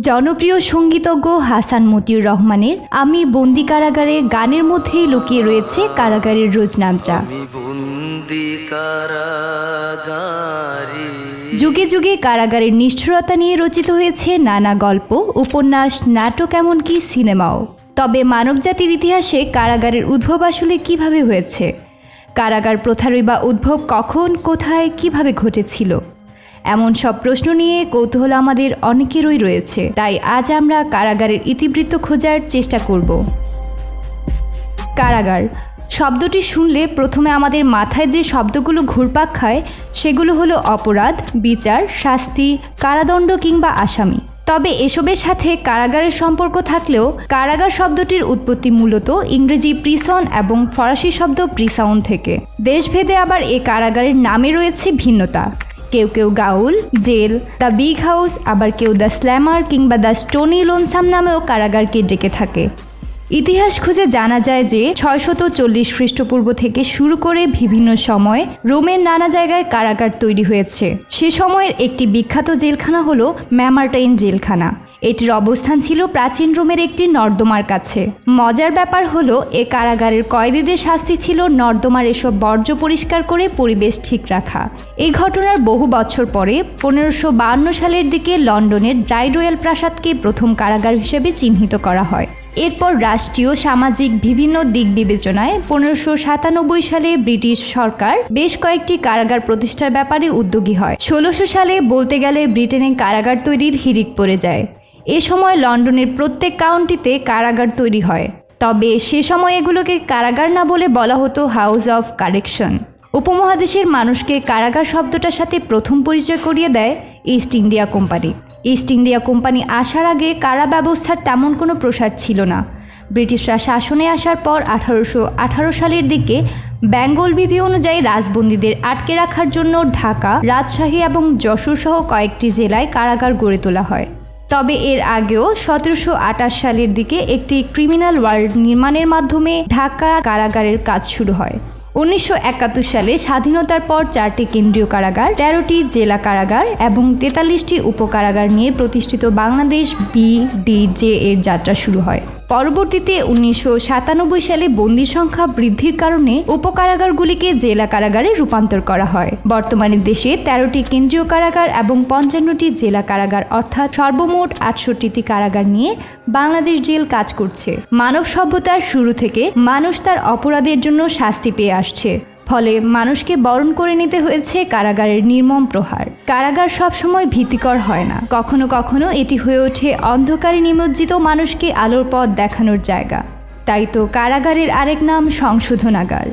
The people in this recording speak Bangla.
জনপ্রিয় সঙ্গীতজ্ঞ হাসান মতিউর রহমানের আমি বন্দি কারাগারে গানের মধ্যেই লুকিয়ে রয়েছে কারাগারের রোজনামচা। যুগে যুগে কারাগারের নিষ্ঠুরতা নিয়ে রচিত হয়েছে নানা গল্প উপন্যাস নাটক এমনকি সিনেমাও। তবে মানবজাতির ইতিহাসে কারাগারের উদ্ভব আসলে কীভাবে হয়েছে? কারাগার প্রথারই বা উদ্ভব কখন কোথায় কীভাবে ঘটেছিল? এমন সব প্রশ্ন নিয়ে কৌতূহল আমাদের অনেকেরই রয়েছে। তাই আজ আমরা কারাগারের ইতিবৃত্ত খোঁজার চেষ্টা করব। কারাগার। শব্দটি শুনলে প্রথমে আমাদের মাথায় যে শব্দগুলো ঘুরপাক খায়, সেগুলো হলো অপরাধ, বিচার, শাস্তি, কারাদণ্ড কিংবা আসামি। তবে এসবের সাথে কারাগারের সম্পর্ক থাকলেও কারাগার শব্দটির উৎপত্তি মূলত ইংরেজি প্রিসন এবং ফরাসি শব্দ প্রিসাউন থেকে। দেশভেদে আবার এ কারাগারের নামে রয়েছে ভিন্নতা। কেউ কেউ gaol, jail, the big house, আবার কেউ দ্য স্ল্যামার কিংবা দ্য স্টোনি লোনসাম নামেও কারাগারকে ডেকে থাকে। ইতিহাস খুঁজে জানা যায় যে ছয়শত চল্লিশ খ্রিস্টপূর্ব থেকে শুরু করে বিভিন্ন সময় রোমের নানা জায়গায় কারাগার তৈরি হয়েছে। সে সময়ের একটি বিখ্যাত জেলখানা হলো ম্যামার্টাইন জেলখানা। এটির অবস্থান ছিল প্রাচীন রোমের একটি নর্দমার কাছে। মজার ব্যাপার হলো, এ কারাগারের কয়েদিদের শাস্তি ছিল নর্দমার এসব বর্জ্য পরিষ্কার করে পরিবেশ ঠিক রাখা। এই ঘটনার বহু বছর পরে, পনেরোশো সালের দিকে লন্ডনের ড্রাই রয়্যাল প্রাসাদকে প্রথম কারাগার হিসেবে চিহ্নিত করা হয়। এরপর রাষ্ট্রীয় সামাজিক বিভিন্ন দিক বিবেচনায় পনেরোশো সাতানব্বই সালে ব্রিটিশ সরকার বেশ কয়েকটি কারাগার প্রতিষ্ঠার ব্যাপারে উদ্যোগী হয়। ষোলোশো সালে বলতে গেলে ব্রিটেনে কারাগার তৈরির হিরিক পড়ে যায়। এ সময় লন্ডনের প্রত্যেক কাউন্টিতে কারাগার তৈরি হয়। তবে সে সময় এগুলোকে কারাগার না বলে বলা হতো হাউস অফ কারেকশন। উপমহাদেশের মানুষকে কারাগার শব্দটার সাথে প্রথম পরিচয় করিয়ে দেয় East India company. East India company আসার আগে কারা ব্যবস্থার তেমন কোনো প্রসার ছিল না। ব্রিটিশরা শাসনে আসার পর আঠারোশো আঠারো সালের দিকে বেঙ্গল বিধি অনুযায়ী রাজবন্দীদের আটকে রাখার জন্য ঢাকা, রাজশাহী এবং যশোর সহ কয়েকটি জেলায় কারাগার গড়ে তোলা হয়। তবে এর আগেও সতেরোশো আঠাশ সালের দিকে একটি ক্রিমিনাল ওয়ার্ল্ড নির্মাণের মাধ্যমে ঢাকা কারাগারের কাজ শুরু হয়। উনিশশো একাত্তর সালে স্বাধীনতার পর চারটি কেন্দ্রীয় কারাগার, তেরোটি জেলা কারাগার এবং তেতাল্লিশটি উপকারাগার নিয়ে প্রতিষ্ঠিত বাংলাদেশ বিডিজে এর যাত্রা শুরু হয়। পরবর্তীতে উনিশশো সাতানব্বই সালে বন্দি সংখ্যা বৃদ্ধির কারণে উপকারাগারগুলিকে জেলা কারাগারে রূপান্তর করা হয়। বর্তমানে দেশে তেরোটি কেন্দ্রীয় কারাগার এবং পঞ্চান্নটি জেলা কারাগার, অর্থাৎ সর্বমোট আটষট্টিটি কারাগার নিয়ে বাংলাদেশ জেল কাজ করছে। মানব সভ্যতার শুরু থেকে মানুষ তার অপরাধের জন্য শাস্তি পেয়ে আসছে। ফলে মানুষকে বরণ করে নিতে হয়েছে কারাগারের নির্মম প্রহার। কারাগার সবসময় ভীতিকর হয় না। কখনো কখনো এটি হয়ে ওঠে অন্ধকারে নিমজ্জিত মানুষকে আলোর পথ দেখানোর জায়গা। তাই তো কারাগারের আরেক নাম সংশোধনাগার।